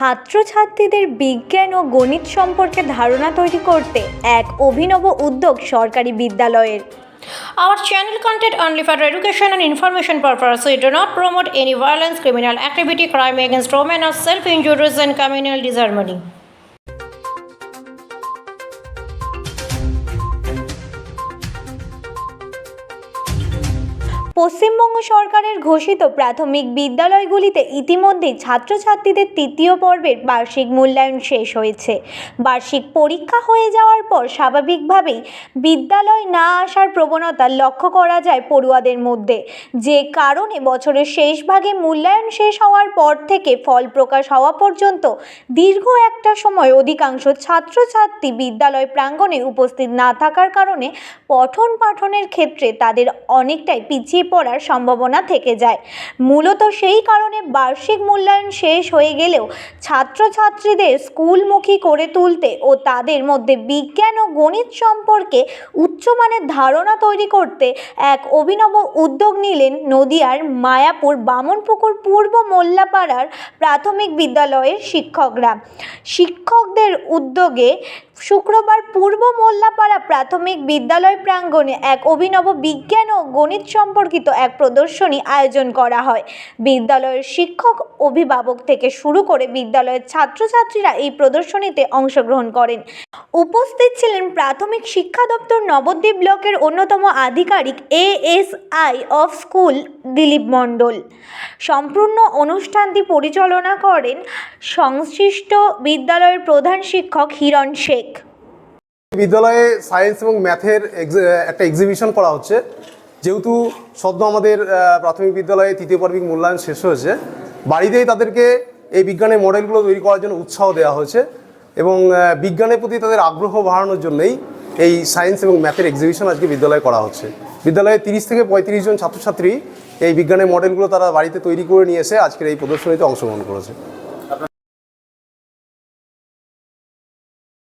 ছাত্রছাত্রীদের বিজ্ঞান ও গণিত সম্পর্কে ধারণা তৈরি করতে এক অভিনব উদ্যোগ সরকারি বিদ্যালয়ের। Our channel content only for education and information purpose you do not promote any violence criminal activity crime against women of self injuries and communal disharmony Paschimbanga সরকারের ঘোষিত প্রাথমিক বিদ্যালয়গুলিতে ইতিমধ্যেই ছাত্রছাত্রীদের তৃতীয় পর্বের বার্ষিক মূল্যায়ন শেষ হয়েছে। বার্ষিক পরীক্ষা হয়ে যাওয়ার পর স্বাভাবিকভাবেই বিদ্যালয় না আসার প্রবণতা লক্ষ্য করা যায় পড়ুয়াদের মধ্যে। যে কারণে বছরের শেষ ভাগে মূল্যায়ন শেষ হওয়ার পর থেকে ফল প্রকাশ হওয়া পর্যন্ত দীর্ঘ একটা সময় অধিকাংশ ছাত্রছাত্রী বিদ্যালয় প্রাঙ্গণে উপস্থিত না থাকার কারণে পঠন পাঠনের ক্ষেত্রে তাদের অনেকটাই পিছিয়ে পড়ার সম্ভাবনা থেকে যায়। মূলত সেই কারণে বার্ষিক মূল্যায়ন শেষ হয়ে গেলেও ছাত্রছাত্রীদের স্কুলমুখী করে তুলতে ও তাদের মধ্যে বিজ্ঞান ও গণিত সম্পর্কে উচ্চমানের ধারণা তৈরি করতে এক অভিনব উদ্যোগ নিলেন নদিয়ার মায়াপুর বামনপুকুর পূর্ব মোল্লাপাড়ার প্রাথমিক বিদ্যালয়ের শিক্ষকরা। শিক্ষকদের উদ্যোগে শুক্রবার পূর্ব মোল্লাপাড়া প্রাথমিক বিদ্যালয় প্রাঙ্গণে এক অভিনব বিজ্ঞান ও গণিত সম্পর্কিত এক প্রদর্শনী আয়োজন করা হয়। বিদ্যালয়ের শিক্ষক, অভিভাবক থেকে শুরু করে বিদ্যালয়ের ছাত্রছাত্রীরা এই প্রদর্শনীতে অংশগ্রহণ করেন। উপস্থিত ছিলেন প্রাথমিক শিক্ষা দপ্তর নবদ্বীপ ব্লকের অন্যতম আধিকারিক ASI of school Dilip Mondal. সম্পূর্ণ অনুষ্ঠানটি পরিচালনা করেন সংশ্লিষ্ট বিদ্যালয়ের প্রধান শিক্ষক হিরণ শেখ। বিদ্যালয়ে সায়েন্স এবং ম্যাথের একটা এক্সিবিশন করা হচ্ছে। যেহেতু সদ্য আমাদের প্রাথমিক বিদ্যালয়ে তৃতীয় পর্বিক মূল্যায়ন শেষ হয়েছে, বাড়িতেই তাদেরকে এই বিজ্ঞানের মডেলগুলো তৈরি করার জন্য উৎসাহ দেওয়া হয়েছে এবং বিজ্ঞানের প্রতি তাদের আগ্রহ বাড়ানোর জন্যই এই সায়েন্স এবং ম্যাথের এক্সিবিশন আজকে বিদ্যালয়ে করা হচ্ছে। বিদ্যালয়ে তিরিশ থেকে পঁয়ত্রিশ জন ছাত্রছাত্রী এই বিজ্ঞানের মডেলগুলো তারা বাড়িতে তৈরি করে নিয়ে এসে আজকের এই প্রদর্শনীতে অংশগ্রহণ করেছে।